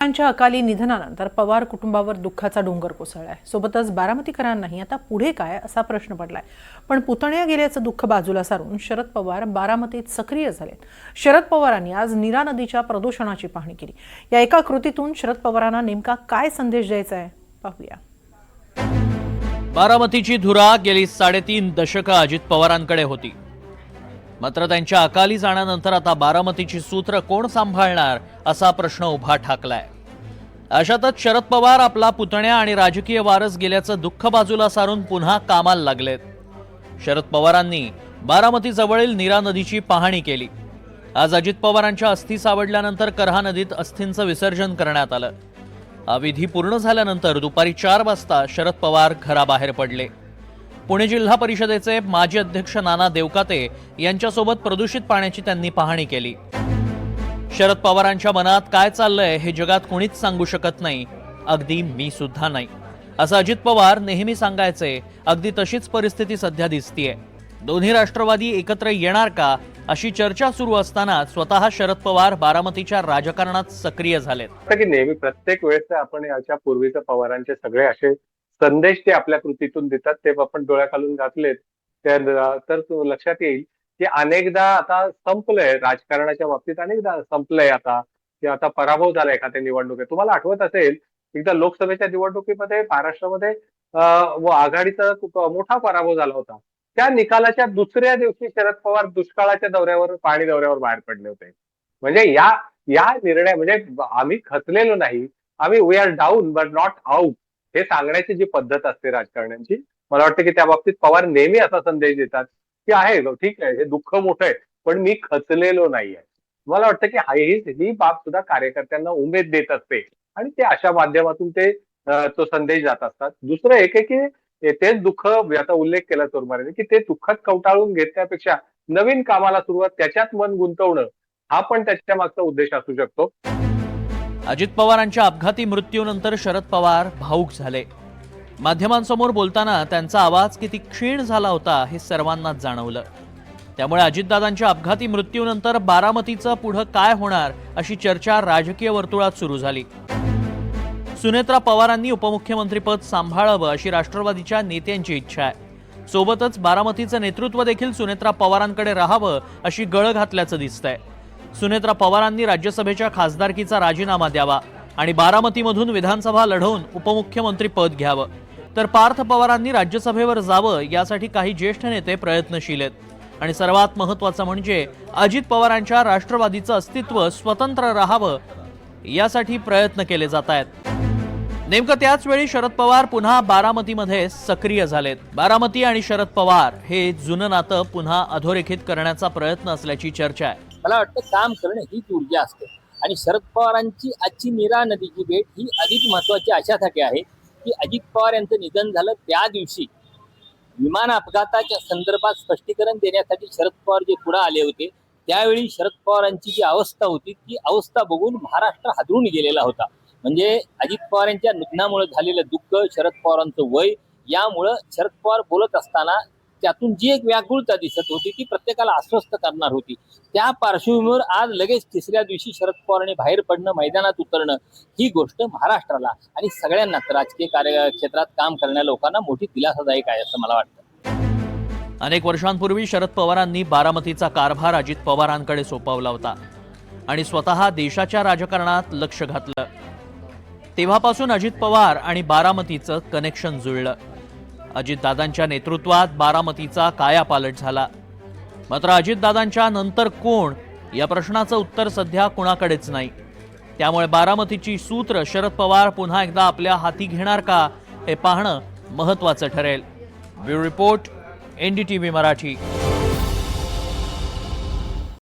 त्यांच्या अकाली निधनानंतर पवार कुटुंबावर दुःखाचा डोंगर कोसळलाय. सोबतच बारामतीकरांनाही आता पुढे काय असा प्रश्न पडलाय. पण पुतण्या गेल्याचं दुःख बाजूला सारून शरद पवार बारामतीत सक्रिय झालेत. शरद पवारांनी आज नीरा नदीच्या प्रदूषणाची पाहणी केली. या एका कृतीतून शरद पवारांना नेमका काय संदेश द्यायचा आहे पाहूया. बारामतीची धुरा गेली साडेतीन दशकं अजित पवारांकडे होती. मात्र त्यांच्या अकाली जाण्यानंतर आता बारामतीची सूत्र कोण सांभाळणार असा प्रश्न उभा ठाकलाय. अशातच शरद पवार आपला पुतण्या आणि राजकीय वारस गेल्याचं दुःख बाजूला सारून पुन्हा कामाला लागलेत. शरद पवारांनी बारामती जवळील नीरा नदीची पाहणी केली. आज अजित पवारांच्या अस्थी सावडल्यानंतर करहा नदीत अस्थींचं विसर्जन करण्यात आलं. हा विधी पूर्ण झाल्यानंतर दुपारी चार वाजता शरद पवार घराबाहेर पडले. पुणे जिल्हा परिषदेचे माजी अध्यक्ष नाना देवकाते यांच्यासोबत प्रदूषित पाण्याची त्यांनी पाहणी केली. शरद पवारांच्या मनात काय चाललंय हे जगात कोणीच सांगू शकत नाही. अगदी मी सुद्धा नाही. असं अजित पवार नेहमी सांगायचे अगदी तशीच परिस्थिती सध्या दिसतीये. दोन्ही राष्ट्रवादी एकत्र येणार का अशी चर्चा सुरू असताना स्वतः शरद पवार बारामतीच्या राजकारणात सक्रिय झालेत. की नेहमी प्रत्येक वेळेस आपण याच्या पूर्वीचं पवारांचे सगळे असे संदेश ते आपल्या कृतीतून देतात. ते आपण डोळ्याखालून घातलेत. तर लक्षात येईल की अनेकदा आता संपलंय. राजकारणाच्या बाबतीत अनेकदा संपलंय आता. की आता पराभव झाला एखाद्या निवडणुकीत. तुम्हाला आठवत असेल एकदा लोकसभेच्या निवडणुकीमध्ये महाराष्ट्रामध्ये व आघाडीचा मोठा पराभव झाला होता. त्या निकालाच्या दुसऱ्या दिवशी शरद पवार दुष्काळाच्या दौऱ्यावर पाणी दौऱ्यावर बाहेर पडले होते. म्हणजे या या निर्णय म्हणजे आम्ही खचलेलो नाही. आम्ही we are down but not out हे सांगण्याची जी पद्धत असते राजकारण्यांची मला वाटतं की त्या बाबतीत पवार नेहमी असा संदेश देतात की आहे हो, ठीक आहे हे दुःख मोठं आहे पण मी खचलेलो नाही आहे मला वाटतं की हाय ही बाब सुद्धा कार्यकर्त्यांना उमेद देत असते आणि ते अशा माध्यमातून ते तो संदेश जात असतात. दुसरं एक आहे की तेच दुःख आता उल्लेख केला चोरमारेने की ते दुःखात कवटाळून घेतल्यापेक्षा नवीन कामाला सुरुवात त्याच्यात मन गुंतवणं हा पण त्याच्या मागचा उद्देश असू शकतो. अजित पवारांच्या अपघाती मृत्यूनंतर शरद पवार भाऊक झाले. माध्यमांसमोर बोलताना त्यांचा आवाज किती क्षीण झाला होता हे सर्वांनाच जाणवलं. त्यामुळे अजितदादांच्या अपघाती मृत्यूनंतर बारामतीचं पुढं काय होणार अशी चर्चा राजकीय वर्तुळात सुरू झाली. सुनेत्रा पवारांनी उपमुख्यमंत्रीपद सांभाळावं अशी राष्ट्रवादीच्या नेत्यांची इच्छा आहे. सोबतच बारामतीचं नेतृत्व देखील सुनेत्रा पवारांकडे राहावं अशी गळ घातल्याचं दिसतंय. सुनेत्रा पवारांनी राज्यसभेच्या खासदारकीचा राजीनामा द्यावा आणि बारामतीमधून विधानसभा लढवून उपमुख्यमंत्री पद घ्यावं. तर पार्थ पवारांनी राज्यसभेवर जावं यासाठी काही ज्येष्ठ नेते प्रयत्नशील आहेत. आणि सर्वात महत्वाचं म्हणजे अजित पवारांच्या राष्ट्रवादीचं अस्तित्व स्वतंत्र राहावं यासाठी प्रयत्न केले जात आहेत नेमकं त्याच वेळी शरद पवार पुन्हा बारामतीमध्ये सक्रिय झालेत. बारामती आणि शरद पवार हे जुनं नातं पुन्हा अधोरेखित करण्याचा प्रयत्न असल्याची चर्चा आहे. मला वाटतं काम करणं हीच ऊर्जा असते. आणि शरद पवारांची आजची मीरा नदीची भेट ही अधिक महत्वाची अशासाठी आहे की अजित पवार यांचं निधन झालं त्या दिवशी. विमान अपघाताच्या संदर्भात स्पष्टीकरण देण्यासाठी शरद पवार जे पुढे आले होते त्यावेळी शरद पवारांची जी अवस्था होती ती अवस्था बघून महाराष्ट्र हादरून गेलेला होता. म्हणजे अजित पवार यांच्या निधनामुळे झालेलं दुःख शरद पवारांचं वय यामुळं शरद पवार बोलत असताना त्यातून जी एक व्याकुळता दिसत होती ती प्रत्येकाला अस्वस्थ करणार होती. त्या पार्श्वभूमीवर आज लगेच तिसऱ्या दिवशी शरद पवारांनी बाहेर पडणं मैदानात उतरणं ही गोष्ट महाराष्ट्राला आणि सगळ्यांनाच राजकीय कार्य क्षेत्रात काम करणाऱ्या लोकांना मोठी दिलासादायक आहे असं मला वाटतं. अनेक वर्षांपूर्वी शरद पवारांनी बारामतीचा कारभार अजित पवारांकडे सोपवला होता आणि स्वतः देशाच्या राजकारणात लक्ष घातलं. तेव्हापासून अजित पवार आणि बारामतीचं कनेक्शन जुळलं. अजितदादांच्या नेतृत्वात बारामतीचा कायापालट झाला. मात्र अजितदादांच्या नंतर कोण? या प्रश्नाचं उत्तर सध्या कुणाकडेच नाही. त्यामुळे बारामतीची सूत्र शरद पवार पुन्हा एकदा आपल्या हाती घेणार का हे पाहणं महत्वाचं ठरेल. Bureau report N D T V Marathi.